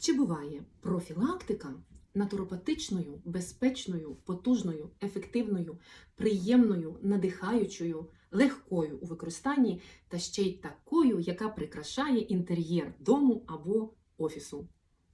Чи буває профілактика натуропатичною, безпечною, потужною, ефективною, приємною, надихаючою, легкою у використанні та ще й такою, яка прикрашає інтер'єр дому або офісу?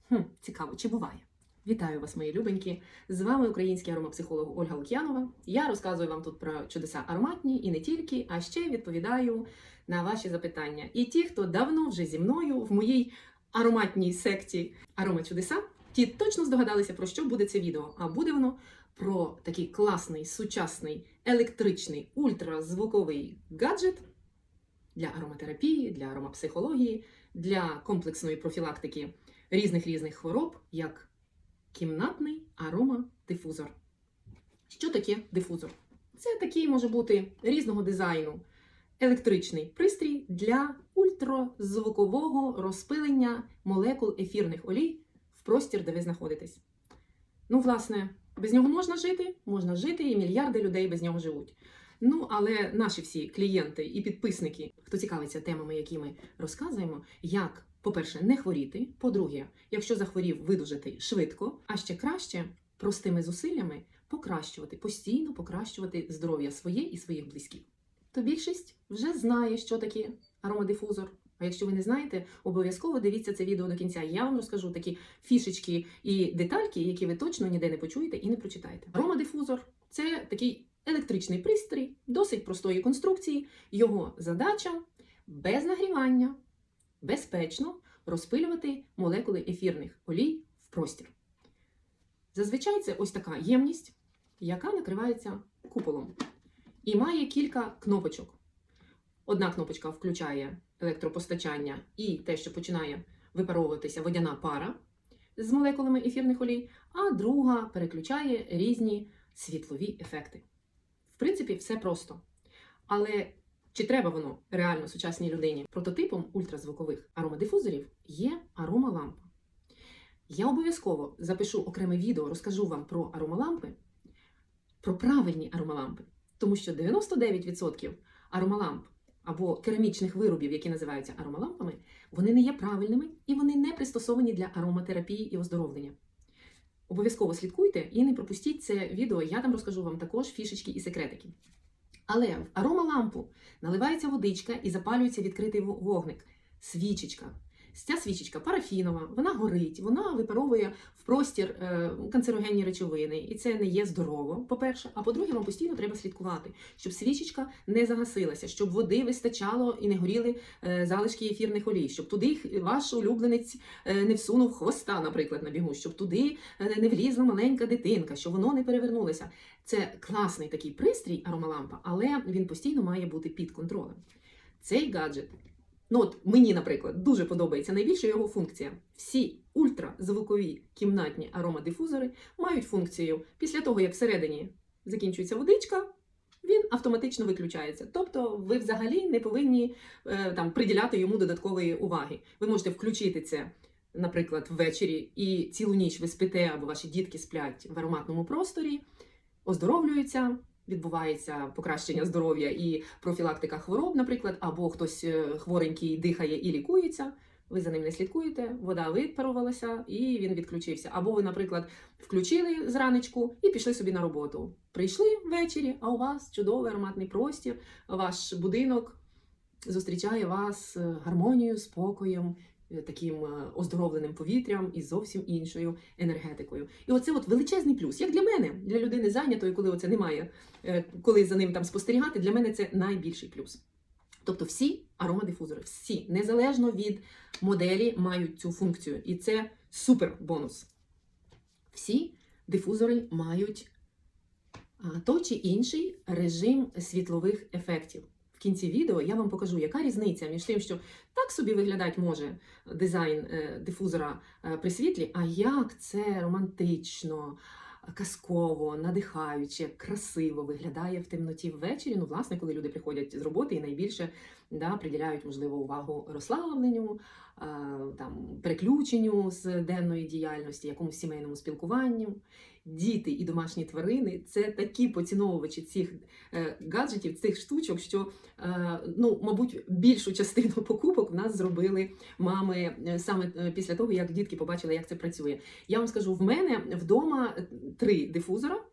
Хм, цікаво, чи буває? Вітаю вас, мої любенькі! З вами український аромапсихолог Ольга Лук'янова. Я розказую вам тут про чудеса ароматні і не тільки, а ще відповідаю на ваші запитання. І ті, хто давно вже зі мною в моїй ароматній секті Арома Чудеса, ті точно здогадалися, про що буде це відео. А буде воно про такий класний, сучасний, електричний, ультразвуковий гаджет для ароматерапії, для аромапсихології, для комплексної профілактики різних різних хвороб, як кімнатний аромадифузор. Що таке дифузор? Це такий може бути різного дизайну електричний пристрій для ультразвукового розпилення молекул ефірних олій в простір, де ви знаходитесь. Ну, власне, без нього можна жити, можна жити, і мільярди людей без нього живуть. Ну, але наші всі клієнти і підписники, хто цікавиться темами, які ми розказуємо, як, по-перше, не хворіти, по-друге, якщо захворів, видужати швидко, а ще краще простими зусиллями покращувати, постійно покращувати здоров'я своє і своїх близьких. То більшість вже знає, що таке аромадифузор. А якщо ви не знаєте, обов'язково дивіться це відео до кінця. Я вам розкажу такі фішечки і детальки, які ви точно ніде не почуєте і не прочитаєте. Аромадифузор це такий електричний пристрій, досить простої конструкції. Його задача без нагрівання, безпечно розпилювати молекули ефірних олій в простір. Зазвичай це ось така ємність, яка накривається куполом і має кілька кнопочок. Одна кнопочка включає електропостачання і те, що починає випаровуватися водяна пара з молекулами ефірних олій, а друга переключає різні світлові ефекти. В принципі, все просто. Але чи треба воно реально сучасній людині? Прототипом ультразвукових аромадифузорів є аромалампа. Я обов'язково запишу окреме відео, розкажу вам про аромалампи, про правильні аромалампи. Тому що 99% аромаламп або керамічних виробів, які називаються аромалампами, вони не є правильними і вони не пристосовані для ароматерапії і оздоровлення. Обов'язково слідкуйте і не пропустіть це відео, я там розкажу вам також фішечки і секретики. Але в аромалампу наливається водичка і запалюється відкритий вогник, свічечка. Ця свічечка парафінова, вона горить, вона випаровує в простір е, канцерогенні речовини, і це не є здорово, по-перше. А по-друге, вам постійно треба слідкувати, щоб свічечка не загасилася, щоб води вистачало і не горіли е, залишки ефірних олій, щоб туди ваш улюбленець е, не всунув хвоста, наприклад, на бігу, щоб туди не влізла маленька дитинка, щоб воно не перевернулося. Це класний такий пристрій аромалампа, але він постійно має бути під контролем. Цей гаджет Ну от мені, наприклад, дуже подобається найбільше його функція. Всі ультразвукові кімнатні аромадифузори мають функцію після того, як всередині закінчується водичка, він автоматично виключається. Тобто ви взагалі не повинні е, там приділяти йому додаткової уваги. Ви можете включити це, наприклад, ввечері, і цілу ніч ви спите або ваші дітки сплять в ароматному просторі, оздоровлюються. Відбувається покращення здоров'я і профілактика хвороб, наприклад, або хтось е, хворенький дихає і лікується. Ви за ним не слідкуєте, вода випарувалася і він відключився. Або ви, наприклад, включили зранечку і пішли собі на роботу. Прийшли ввечері, а у вас чудовий ароматний простір, ваш будинок зустрічає вас е, гармонією, спокоєм, таким е, оздоровленим повітрям і зовсім іншою енергетикою. І оце от величезний плюс. Як для мене, для людини зайнятої, коли оце немає, е, коли за ним там спостерігати, для мене це найбільший плюс. Тобто всі аромадифузори, всі, незалежно від моделі, мають цю функцію. І це супер бонус. Всі дифузори мають той чи інший режим світлових ефектів. В кінці відео я вам покажу, яка різниця між тим, що так собі виглядати може дизайн е, дифузора е, при світлі, а як це романтично, казково, надихаюче, красиво виглядає в темноті ввечері. Ну, власне, коли люди приходять з роботи і найбільше да, приділяють, можливо, увагу розслабленню, там, переключенню з денної діяльності, якомусь сімейному спілкуванню. Діти і домашні тварини це такі поціновувачі цих е, гаджетів, цих штучок, що е, ну, мабуть, більшу частину покупок в нас зробили мами е, саме після того, як дітки побачили, як це працює. Я вам скажу, в мене вдома три дифузора.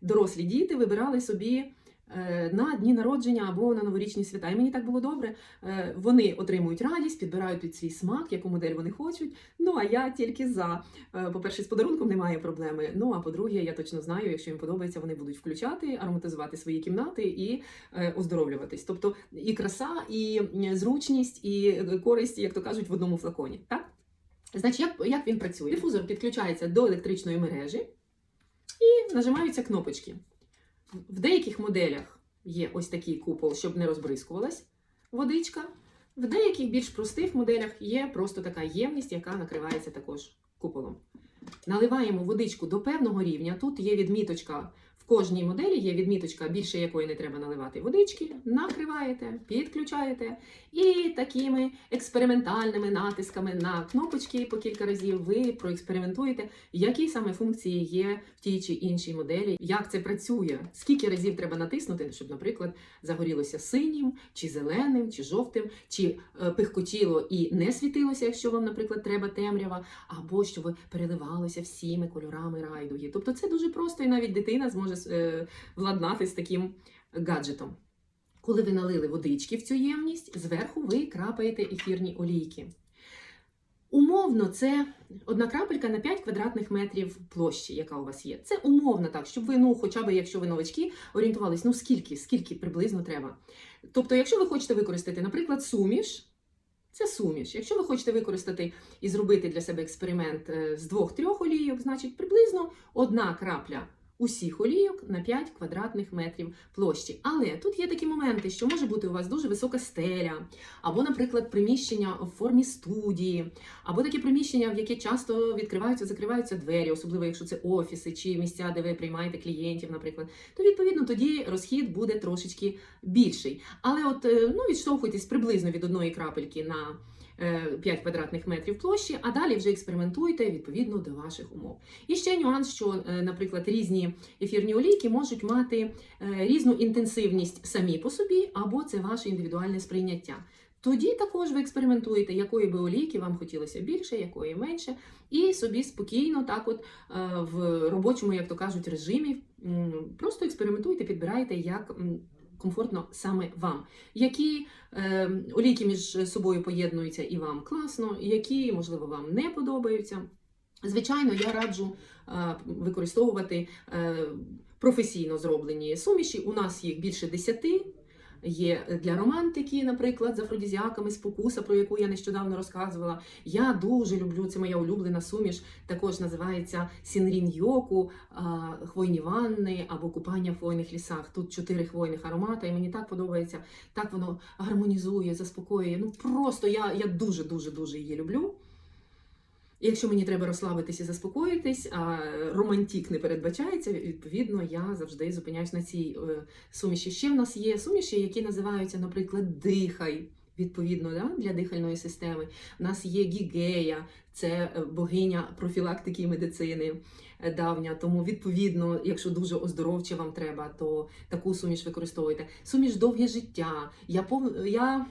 Дорослі діти вибирали собі на дні народження або на новорічні свята. І мені так було добре. Е, Вони отримують радість, підбирають під свій смак, яку модель вони хочуть. Ну а я тільки за. Е, По-перше, з подарунком немає проблеми. Ну а по-друге, я точно знаю, якщо їм подобається, вони будуть включати, ароматизувати свої кімнати і е, оздоровлюватись. Тобто і краса, і зручність, і е, користь, як то кажуть, в одному флаконі. Так? Значить, як, як він працює? Дифузор підключається до електричної мережі і нажимаються кнопочки. В деяких моделях є ось такий купол, щоб не розбризкувалась водичка. В деяких більш простих моделях є просто така ємність, яка накривається також куполом. Наливаємо водичку до певного рівня. Тут є відміточка. Кожній моделі є відміточка, більше якої не треба наливати водички. Накриваєте, підключаєте. І такими експериментальними натисками на кнопочки по кілька разів ви проекспериментуєте, які саме функції є в тій чи іншій моделі, як це працює, скільки разів треба натиснути, щоб, наприклад, загорілося синім, чи зеленим, чи жовтим, чи е, пихкотіло і не світилося, якщо вам, наприклад, треба темрява, або щоб переливалося всіми кольорами райдуги. Тобто це дуже просто, і навіть дитина зможе владнати з таким гаджетом. Коли ви налили водички в цю ємність, зверху ви крапаєте ефірні олійки. Умовно, це одна крапелька на 5 квадратних метрів площі, яка у вас є. Це умовно так, щоб ви, ну, хоча б якщо ви новачки, орієнтувались, ну скільки, скільки приблизно треба. Тобто, якщо ви хочете використати, наприклад, суміш, це суміш. Якщо ви хочете використати і зробити для себе експеримент е, з двох-трьох олійок, значить приблизно одна крапля усіх олійок на 5 квадратних метрів площі. Але тут є такі моменти, що може бути у вас дуже висока стеля, або, наприклад, приміщення в формі студії, або такі приміщення, в які часто відкриваються, закриваються двері, особливо якщо це офіси чи місця, де ви приймаєте клієнтів, наприклад, то відповідно тоді розхід буде трошечки більший. Але от е, ну, відштовхуйтесь приблизно від одної крапельки на. Е, 5 квадратних метрів площі, а далі вже експериментуйте відповідно до ваших умов. І ще нюанс, що, е, наприклад, різні ефірні олійки можуть мати е, різну інтенсивність самі по собі, або це ваше індивідуальне сприйняття. Тоді також ви експериментуєте, якої би олійки вам хотілося більше, якої менше, і собі спокійно, так от е, в робочому, як то кажуть, режимі просто експериментуйте, підбирайте, як комфортно саме вам. Які е, олійки між собою поєднуються і вам класно, які, можливо, вам не подобаються. Звичайно, я раджу е, використовувати е, професійно зроблені суміші. У нас їх більше десяти. Є для романтики, наприклад, з афродізіаками, спокуса, про яку я нещодавно розказувала. Я дуже люблю, це моя улюблена суміш, також називається Сінрін Йоку, хвойні ванни або купання в хвойних лісах. Тут чотири хвойних аромата, і мені так подобається, так воно гармонізує, заспокоює. Ну просто я, я дуже дуже дуже її люблю. Якщо мені треба розслабитись і заспокоїтись, а романтік не передбачається, відповідно, я завжди зупиняюсь на цій е, суміші. Ще в нас є суміші, які називаються, наприклад, дихай. Відповідно, да, для дихальної системи. У нас є гігея, це е, богиня профілактики і медицини е, давня. Тому, відповідно, якщо дуже оздоровче вам треба, то таку суміш використовуйте. Суміш довге життя. Я пов... я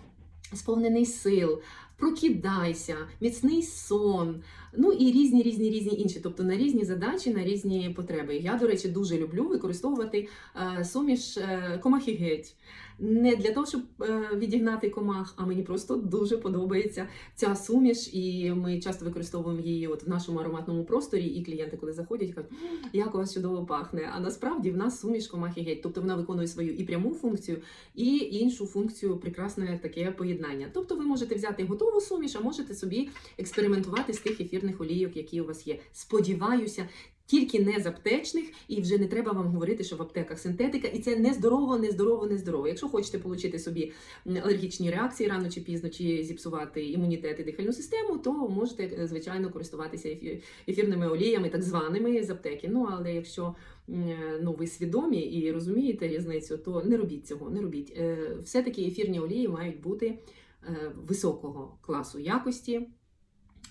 сповнений сил. Прокидайся, міцний сон, ну і різні, різні, різні інші, тобто на різні задачі, на різні потреби. Я, до речі, дуже люблю використовувати е, суміш е, комахи геть. Не для того, щоб е, відігнати комах, а мені просто дуже подобається ця суміш, і ми часто використовуємо її от в нашому ароматному просторі. І клієнти, коли заходять, кажуть, як у вас чудово пахне. А насправді в нас суміш комахи геть. Тобто вона виконує свою і пряму функцію, і іншу функцію прекрасне таке поєднання. Тобто ви можете взяти готову суміш, а можете собі експериментувати з тих ефірних олійок, які у вас є. Сподіваюся. Тільки не з аптечних, і вже не треба вам говорити, що в аптеках синтетика, і це нездорово, нездорово, нездорово. Якщо хочете отримати собі алергічні реакції рано чи пізно, чи зіпсувати імунітет і дихальну систему, то можете е, звичайно користуватися ефі- ефірними оліями, так званими з аптеки. Ну але якщо е, ну, ви свідомі і розумієте різницю, то не робіть цього, не робіть. Е, Все-таки ефірні олії мають бути високого класу якості.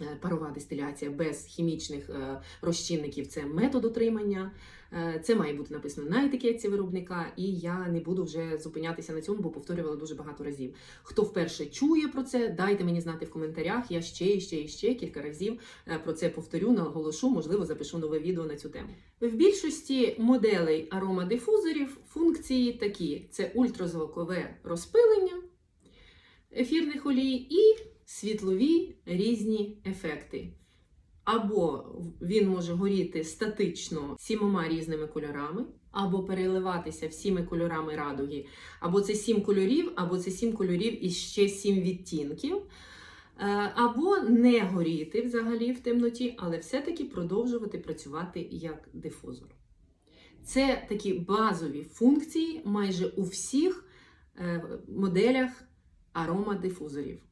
Е, Парова дистиляція без хімічних е, розчинників це метод отримання. Е, Це має бути написано на етикетці виробника, і я не буду вже зупинятися на цьому, бо повторювала дуже багато разів. Хто вперше чує про це, дайте мені знати в коментарях. Я ще і ще і ще кілька разів про це повторю, наголошу, можливо, запишу нове відео на цю тему. В більшості моделей аромадифузорів функції такі: це ультразвукове розпилення ефірних олій і світлові різні ефекти. Або він може горіти статично сімома різними кольорами, або переливатися всіми кольорами радуги. Або це сім кольорів, або це сім кольорів і ще сім відтінків. Е, Або не горіти взагалі в темноті, але все-таки продовжувати працювати як дифузор. Це такі базові функції майже у всіх е, моделях аромадифузорів.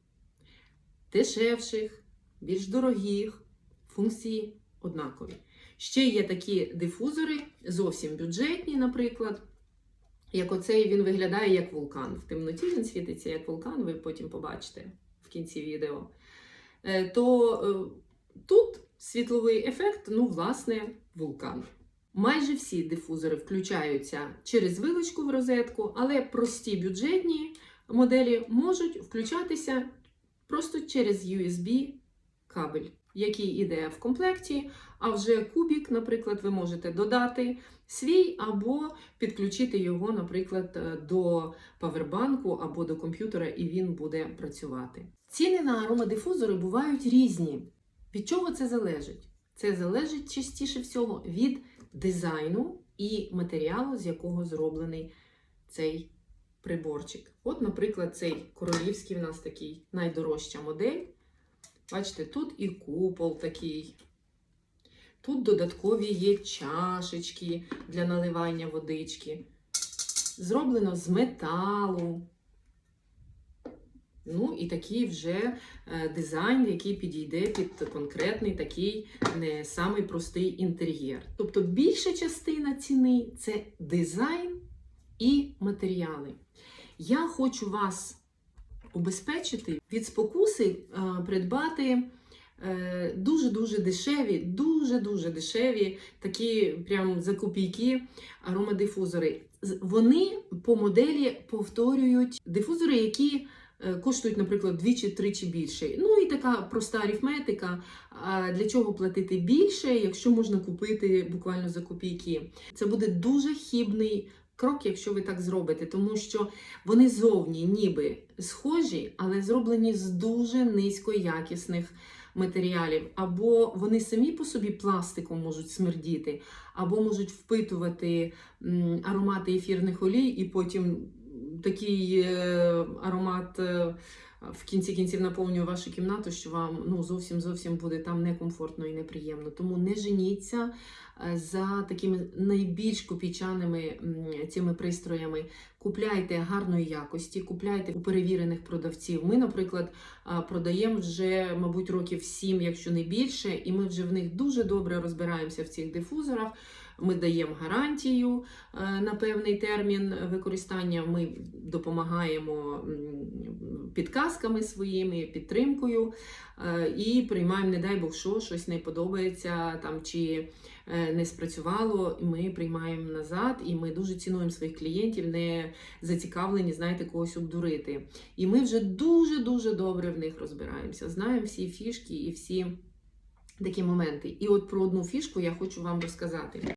Дешевших, більш дорогих, функції однакові. Ще є такі дифузори, зовсім бюджетні, наприклад. Як оцей він виглядає як вулкан. В темноті він світиться як вулкан, ви потім побачите в кінці відео. Е, То е, тут світловий ефект, ну, власне, вулкан. Майже всі дифузори включаються через вилочку в розетку, але прості бюджетні моделі можуть включатися просто через USB кабель, який іде в комплекті. А вже кубік, наприклад, ви можете додати свій або підключити його, наприклад, е, до павербанку або до комп'ютера, і він буде працювати. Ціни на аромадифузори бувають різні. Від чого це залежить? Це залежить частіше всього від дизайну і матеріалу, з якого зроблений цей приборчик. От, наприклад, цей королівський в нас такий найдорожча модель. Бачите, тут і купол такий. Тут додаткові є чашечки для наливання водички. Зроблено з металу. Ну, і такий вже е, дизайн, який підійде під конкретний такий не самий простий інтер'єр. Тобто більша частина ціни це дизайн і матеріали. Я хочу вас убезпечити від спокуси е, придбати е, дуже-дуже дешеві, дуже-дуже дешеві такі прям за копійки аромадифузори. Вони по моделі повторюють дифузори, які е, коштують, наприклад, двічі-тричі більше. Ну і така проста арифметика. Для чого платити більше, якщо можна купити буквально за копійки? Це буде дуже хібний крок, якщо ви так зробите, тому що вони зовні ніби схожі, але зроблені з дуже низькоякісних матеріалів. Або вони самі по собі пластиком можуть смердіти, або можуть впитувати аромати ефірних олій, і потім такий е, аромат. Е, в кінці кінців наповнює вашу кімнату, що вам ну зовсім зовсім буде там некомфортно і неприємно. Тому не женіться е, за такими найбільш копійчаними цими пристроями. Купляйте гарної якості, купляйте у перевірених продавців. Ми, наприклад, продаємо вже, мабуть, років 7, якщо не більше, і ми вже в них дуже добре розбираємося в цих дифузорах. Ми даємо гарантію е, на певний термін використання. Ми допомагаємо підказками своїми, підтримкою е, і приймаємо, не дай Бог, що щось не подобається там чи е, не спрацювало. Ми приймаємо назад, і ми дуже цінуємо своїх клієнтів, не зацікавлені, знаєте, когось обдурити. І ми вже дуже дуже добре в них розбираємося. Знаємо всі фішки і всі такі моменти. І от про одну фішку я хочу вам розказати.